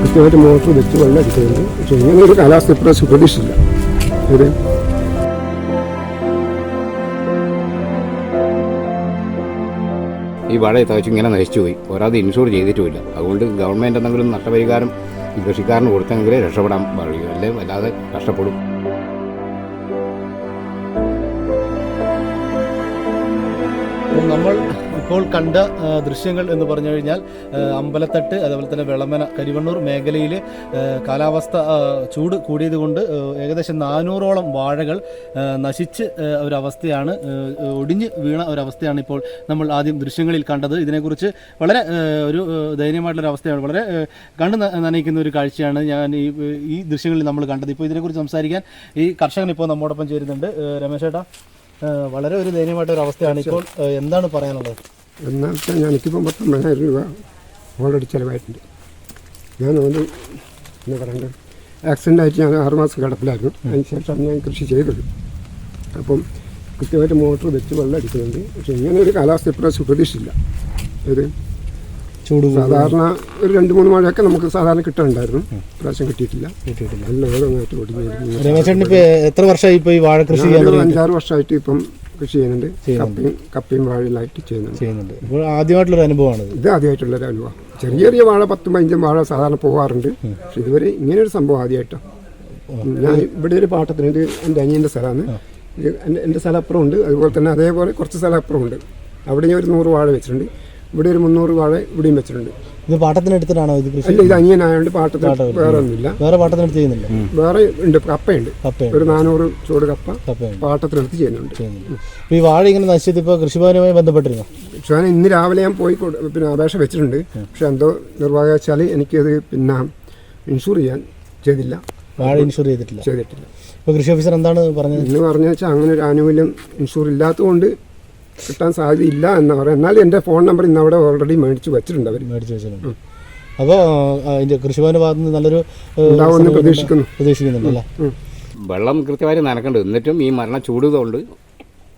കൃത്യമായിട്ട് മോട്ടർ വെച്ച് വെള്ളം അടിക്കുന്നുണ്ട് പക്ഷേ ഇങ്ങനെ ഒരു കാലാവസ്ഥ ഇപ്രാവശ്യം പ്രതീക്ഷിച്ചില്ല. ഒരു ഈ വാഴ തകച്ചു ഇങ്ങനെ നശിച്ചു പോയി. പോരാതെ ഇൻഷുർ ചെയ്തിട്ടുമില്ല. അതുകൊണ്ട് ഗവൺമെന്റ് എന്തെങ്കിലും നഷ്ടപരിഹാരം ഈ കൃഷിക്കാരന് കൊടുത്തെങ്കിലേ രക്ഷപ്പെടാൻ കഴിയൂ അല്ലേ? വല്ലാതെ കഷ്ടപ്പെടും. നമ്മൾ ഇപ്പോൾ കണ്ട ദൃശ്യങ്ങൾ എന്ന് പറഞ്ഞു കഴിഞ്ഞാൽ അമ്പലത്തട്ട് അതുപോലെ തന്നെ വെളമന കരിവണ്ണൂർ മേഖലയിൽ കാലാവസ്ഥ ചൂട് കൂടിയതുകൊണ്ട് ഏകദേശം നാനൂറോളം വാഴകൾ നശിച്ച് ഒരവസ്ഥയാണ് ഒടിഞ്ഞ് വീണ ഒരവസ്ഥയാണ് ഇപ്പോൾ നമ്മൾ ആദ്യം ദൃശ്യങ്ങളിൽ കണ്ടത്. ഇതിനെക്കുറിച്ച് വളരെ ഒരു ദയനീയമായിട്ടുള്ള അവസ്ഥയാണ്. വളരെ കണ്ടു നനയിക്കുന്ന ഒരു കാഴ്ചയാണ് ഞാൻ ഈ ഈ ദൃശ്യങ്ങളിൽ നമ്മൾ കണ്ടത്. ഇപ്പോൾ ഇതിനെക്കുറിച്ച് സംസാരിക്കാൻ ഈ കർഷകൻ ഇപ്പോൾ നമ്മോടൊപ്പം ചേരുന്നുണ്ട്. ആ, രമേശ് ചേട്ടാ ആ, വളരെ ഒരു ദയനീയമായിട്ട ഒരു അവസ്ഥയാണ് ഇപ്പോൾ എന്താണ് പറയാനുള്ളത്? എന്നാൽ വെച്ചാൽ എനിക്കിപ്പം പത്തൊമ്പതിനായിരം രൂപ ഓൾറെഡി ചിലവായിട്ടുണ്ട്. ഞാൻ ഒന്ന് എന്ന് പറയുന്നത് ആക്സിഡന്റ് ആയിട്ട് ഞാൻ ആറുമാസം കിടപ്പിലായിരുന്നു. അതിന് ശേഷം ഞാൻ കൃഷി ചെയ്തത്. അപ്പം കൃത്യമായിട്ട് മോട്ടോർ വെച്ച് വെള്ളം അടിക്കുന്നുണ്ട്. പക്ഷേ ഇങ്ങനെ ഒരു കാലാവസ്ഥ ഇപ്രാവശ്യം പ്രതീക്ഷിച്ചില്ല. ഇത് ചൂട് സാധാരണ ഒരു രണ്ട് മൂന്ന് മഴയൊക്കെ നമുക്ക് സാധാരണ കിട്ടാറുണ്ടായിരുന്നു ഇപ്രാവശ്യം കിട്ടിയിട്ടില്ല. കിട്ടിയിട്ടില്ല. നല്ല ഓരോന്നായിട്ട് ഒടിഞ്ഞു എത്ര വർഷമായി ഇപ്പോൾ ഈ വാഴ കൃഷി? അഞ്ചാറ് വർഷമായിട്ട് ഇപ്പം കൃഷി ചെയ്യുന്നുണ്ട്. കപ്പയും കപ്പയും വാഴയിലായിട്ട് ചെയ്യുന്നുണ്ട്. ചെയ്യുന്നുണ്ട്. ഇപ്പോൾ ആദ്യമായിട്ടുള്ള ഒരു അനുഭവമാണ് ഇത്. ആദ്യമായിട്ടുള്ള ആദ്യമായിട്ടുള്ളൊരു അനുഭവം. ചെറിയ ചെറിയ വാഴ പത്തും പതിനഞ്ചും വാഴ സാധാരണ പോകാറുണ്ട്. പക്ഷെ ഇതുവരെ ഇങ്ങനെ ഒരു സംഭവം ആദ്യമായിട്ടാണ്. ഞാൻ ഇവിടെ ഒരു പാട്ടത്തിന് ഇത് എന്റെ അനിയന്റെ സ്ഥലമാണ്. എന്റെ എന്റെ സ്ഥലം അപ്പുറം ഉണ്ട്. അതുപോലെ തന്നെ അതേപോലെ കുറച്ച് സ്ഥലം അപ്പുറം ഉണ്ട്. അവിടെ ഞാൻ ഒരു നൂറ് വാഴ വെച്ചിട്ടുണ്ട്. ഇവിടെ ഒരു മുന്നൂറ് വാഴ ഇവിടെയും വെച്ചിട്ടുണ്ട്. ഇത് പാട്ടത്തിനെടുത്തിട്ടാണോ ഇത് കൃഷി അല്ല ഇത് അനിയനായതുകൊണ്ട് പാട്ടത്തിന് വേറെ ഒന്നുമില്ല. വേറെ പാട്ടത്തിനെടുത്ത് ചെയ്യുന്നില്ല? വേറെ ഉണ്ട് കപ്പയുണ്ട്. കപ്പയുണ്ട്. ഒരു നാനൂറ് ചൂട് കപ്പ കപ്പയുണ്ട്. പാട്ടത്തിനെടുത്ത് ചെയ്യുന്നുണ്ട്. അപ്പൊ ഇപ്പൊ ഈ വാഴ ഇങ്ങനെ നശിച്ചത് ഇപ്പൊ കൃഷിഭവനുമായി ബന്ധപ്പെട്ടിരുന്നു? പക്ഷേ ഞാൻ ഇന്ന് രാവിലെ ഞാൻ പോയി കൊടു- പിന്നെ അപേക്ഷ വെച്ചിട്ടുണ്ട്. പക്ഷെ എന്തോ നിർഭാഗ്യവശാൽ എനിക്കത് പിന്നെ ഇൻഷൂർ ചെയ്യാൻ ചെയ്തില്ല. വാഴ ഇൻഷുർ ചെയ്തിട്ടില്ല. ചെയ്തിട്ടില്ല. ഇപ്പൊ കൃഷി ഓഫീസർ എന്താണ് പറഞ്ഞത്? ഇന്ന് പറഞ്ഞാൽ വെച്ചാൽ അങ്ങനെ ഒരു ആനുകൂല്യം ഇൻഷൂർ ഇല്ലാത്തതുകൊണ്ട് കിട്ടാൻ സാധ്യതയില്ല എന്ന് പറയാം. എന്നാലും എന്റെ ഫോൺ നമ്പർ ഇന്ന് അവിടെ ഓൾറെഡി മേടിച്ച് വെച്ചിട്ടുണ്ട് അവർ മേടിച്ച് വെച്ചിട്ടുണ്ട്. അപ്പോൾ അതിന്റെ കൃഷിഭവന്റെ ഭാഗത്ത് നിന്ന് നല്ലൊരു ഉണ്ടാവുമെന്ന് പ്രതീക്ഷിക്കുന്നു. പ്രതീക്ഷിക്കുന്നുണ്ടല്ലേ വെള്ളം കൃത്യമായി നനക്കേണ്ടത് എന്നിട്ടും ഈ മരണ ചൂടുകൊണ്ട്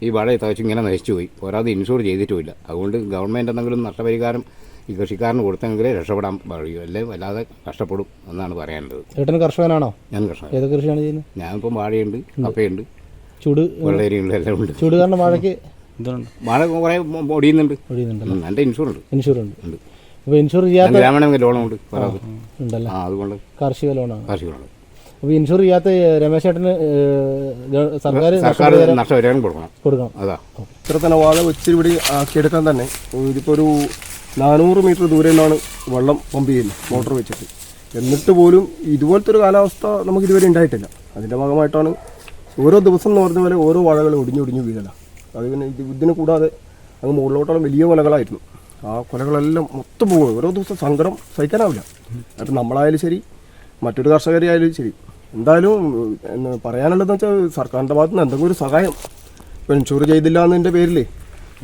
ഈ വാഴ തവച്ച് ഇങ്ങനെ നശിച്ചു പോയി. പോരാതെ ഇൻഷൂർ ചെയ്തിട്ടുമില്ല. അതുകൊണ്ട് ഗവൺമെന്റ് എന്തെങ്കിലും നഷ്ടപരിഹാരം ഈ കൃഷിക്കാരന് കൊടുത്തെങ്കിലേ രക്ഷപ്പെടാൻ കഴിയൂ അല്ലേ? വല്ലാതെ കഷ്ടപ്പെടും എന്നാണ് പറയാനുള്ളത്. ചേട്ടൻ കർഷകനാണോ? ഞാൻ കർഷകൻ ഏത് കൃഷിയാണ് ചെയ്യുന്നത്? ഞാനിപ്പം വാഴയുണ്ട് കപ്പയുണ്ട് ചൂട് വെള്ളരിയുണ്ട് എല്ലാം ഉണ്ട്. ചൂട് കാരണം വാഴയ്ക്ക് വാഴ കുറേ ഒടിയുന്നുണ്ട് ഒഴിയുന്നുണ്ട് ഉം, എന്റെ ഇൻഷൂർ ഉണ്ട്. അപ്പോൾ ഇൻഷൂർ ചെയ്യാത്ത ലോണുണ്ട് ഉണ്ടല്ലേ? അതുകൊണ്ട് കാർഷിക ലോണാണ് ലോൺ അപ്പോൾ ഇൻഷുർ ചെയ്യാത്ത രമേശ് ചേട്ടന് സർക്കാർ സർക്കാർ നഷ്ടപരിഹാരം കൊടുക്കണം. കൊടുക്കണം. അതാ. ഇത്ര തന്നെ വാഴ വെച്ച് ഇവിടെ ആക്കിയെടുക്കാൻ തന്നെ. ഇതിപ്പോൾ ഒരു നാനൂറ് മീറ്റർ ദൂരെ നിന്നാണ് വെള്ളം പമ്പ് ചെയ്യുന്നത് മോട്ടോർ വെച്ചിട്ട്. എന്നിട്ട് പോലും ഇതുപോലത്തെ ഒരു കാലാവസ്ഥ നമുക്ക് ഇതുവരെ ഉണ്ടായിട്ടില്ല. അതിന്റെ ഭാഗമായിട്ടാണ് ഓരോ ദിവസം എന്ന് പറഞ്ഞ പോലെ ഓരോ വാഴകൾ ഒടിഞ്ഞു ഒടിഞ്ഞു വീഴല അത് പിന്നെ ഇത് ഇതിന് കൂടാതെ അങ്ങ് മുകളിലോട്ടുള്ള വലിയ കൊലകളായിരുന്നു. ആ കൊലകളെല്ലാം മൊത്തം പോകുന്നത് ഓരോ ദിവസം സങ്കടം സഹിക്കാനാവില്ല. അപ്പം നമ്മളായാലും ശരി മറ്റൊരു കർഷകരായാലും ശരി. എന്തായാലും പറയാനുള്ളതെന്ന് വെച്ചാൽ സർക്കാരിന്റെ ഭാഗത്തു നിന്ന് എന്തെങ്കിലും ഒരു സഹായം ഇൻഷുർ ചെയ്തില്ല എന്നതിന്റെ പേരിൽ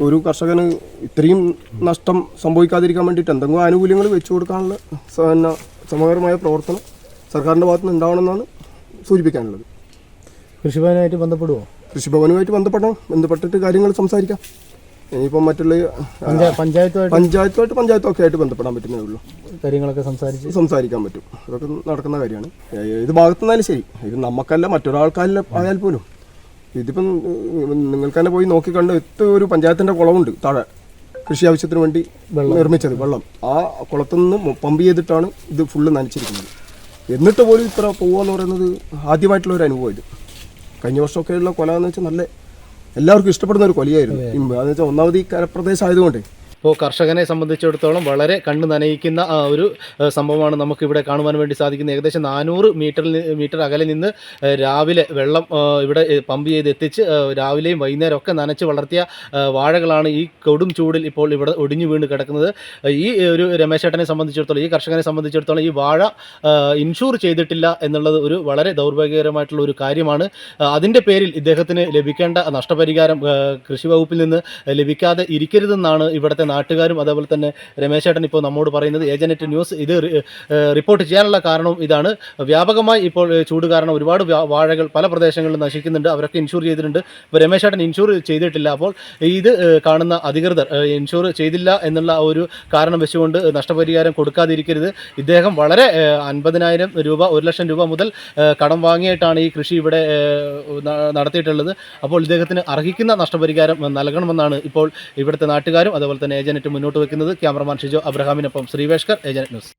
ഒരു കർഷകന് ഇത്രയും നഷ്ടം സംഭവിക്കാതിരിക്കാൻ വേണ്ടിയിട്ട് എന്തെങ്കിലും ആനുകൂല്യങ്ങൾ വെച്ചു കൊടുക്കാനുള്ള പിന്നെ സമഗ്രമായ പ്രവർത്തനം സർക്കാരിന്റെ ഭാഗത്തുനിന്ന് ഉണ്ടാവണമെന്നാണ് സൂചിപ്പിക്കാനുള്ളത്. കൃഷിഭവനായിട്ട് ബന്ധപ്പെടുമോ കൃഷിഭവനുമായിട്ട് ബന്ധപ്പെടണം. ബന്ധപ്പെട്ടിട്ട് കാര്യങ്ങൾ സംസാരിക്കാം. ഇനിയിപ്പം മറ്റുള്ള പഞ്ചാ പഞ്ചായത്തുമായിട്ട് പഞ്ചായത്തുമായിട്ട് പഞ്ചായത്തൊക്കെ ആയിട്ട് ബന്ധപ്പെടാൻ പറ്റുന്നേ ഉള്ളൂ. കാര്യങ്ങളൊക്കെ സംസാരിച്ച് സംസാരിക്കാൻ പറ്റും. അതൊക്കെ നടക്കുന്ന കാര്യമാണ്. ഏത് ഭാഗത്തുനിന്നാലും ശരി. ഇത് നമുക്കല്ല മറ്റൊരാൾക്കല്ല ആയാൽ പോലും. ഇതിപ്പം നിങ്ങൾക്ക് തന്നെ പോയി നോക്കിക്കണ്ട് എത്ര ഒരു പഞ്ചായത്തിന്റെ കുളമുണ്ട് താഴെ. കൃഷി ആവശ്യത്തിന് വേണ്ടി വെള്ളം. നിർമ്മിച്ചത് വെള്ളം. ആ കുളത്തു നിന്ന് പമ്പ് ചെയ്തിട്ടാണ് ഇത് ഫുള്ള് നനച്ചിരിക്കുന്നത്. എന്നിട്ട് പോലും ഇത്ര പോവാന്ന് പറയുന്നത് ആദ്യമായിട്ടുള്ള ഒരു അനുഭവം ഇത്. കഴിഞ്ഞ വർഷമൊക്കെയുള്ള കൊല എന്ന് വെച്ചാൽ നല്ല എല്ലാവർക്കും ഇഷ്ടപ്പെടുന്ന ഒരു കൊലയായിരുന്നു അതെന്ന് വെച്ചാൽ ഒന്നാമത് ഈ കരപ്രദേശം ആയതുകൊണ്ട് ഇപ്പോൾ കർഷകനെ സംബന്ധിച്ചിടത്തോളം വളരെ കണ്ണു നനയിക്കുന്ന ഒരു സംഭവമാണ് നമുക്കിവിടെ കാണുവാൻ വേണ്ടി സാധിക്കുന്നത്. ഏകദേശം നാനൂറ് മീറ്ററിൽ മീറ്റർ അകലെ നിന്ന് രാവിലെ വെള്ളം ഇവിടെ പമ്പ് ചെയ്ത് എത്തിച്ച് രാവിലെയും വൈകുന്നേരം ഒക്കെ നനച്ച് വളർത്തിയ വാഴകളാണ് ഈ കൊടും ചൂടിൽ ഇപ്പോൾ ഇവിടെ ഒടിഞ്ഞു വീണ് കിടക്കുന്നത്. ഈ ഒരു രമേശേട്ടനെ സംബന്ധിച്ചിടത്തോളം ഈ കർഷകനെ സംബന്ധിച്ചിടത്തോളം ഈ വാഴ ഇൻഷൂർ ചെയ്തിട്ടില്ല എന്നുള്ളത് ഒരു വളരെ ദൗർഭാഗ്യകരമായിട്ടുള്ള ഒരു കാര്യമാണ്. അതിന്റെ പേരിൽ ഇദ്ദേഹത്തിന് ലഭിക്കേണ്ട നഷ്ടപരിഹാരം കൃഷി വകുപ്പിൽ നിന്ന് ലഭിക്കാതെ ഇരിക്കരുതെന്നാണ് ഇവിടുത്തെ നാട്ടുകാരും അതേപോലെ തന്നെ രമേശേട്ടൻ ഇപ്പോൾ നമ്മോട് പറയുന്നത് ഏജനറ്റ് ന്യൂസ് ഇത് റിപ്പോർട്ട് ചെയ്യാനുള്ള കാരണവും ഇതാണ്. വ്യാപകമായി ഇപ്പോൾ ചൂട് കാരണം ഒരുപാട് വാഴകൾ പല പ്രദേശങ്ങളിൽ നശിക്കുന്നുണ്ട്. അവരൊക്കെ ഇൻഷൂർ ചെയ്തിട്ടുണ്ട്. ഇപ്പോൾ രമേശ് ചേട്ടൻ ഇൻഷൂർ ചെയ്തിട്ടില്ല. അപ്പോൾ ഇത് കാണുന്ന അധികൃതർ ഇൻഷൂർ ചെയ്തില്ല എന്നുള്ള ഒരു കാരണം വെച്ചുകൊണ്ട് നഷ്ടപരിഹാരം കൊടുക്കാതിരിക്കരുത്. ഇദ്ദേഹം വളരെ അൻപതിനായിരം രൂപ ഒരു ലക്ഷം രൂപ മുതൽ കടം വാങ്ങിയിട്ടാണ് ഈ കൃഷി ഇവിടെ നടത്തിയിട്ടുള്ളത്. അപ്പോൾ ഇദ്ദേഹത്തിന് അർഹിക്കുന്ന നഷ്ടപരിഹാരം നൽകണമെന്നാണ് ഇപ്പോൾ ഇവിടുത്തെ നാട്ടുകാരും അതുപോലെ തന്നെ ഏജനറ്റ് മുന്നോട്ട് വെക്കുന്നത് ക്യാമറമാൻ ഷിജോ അബ്രഹാമിനൊപ്പം ശ്രീവേഷ്കർ ഏജന്റ് ന്യൂസ്.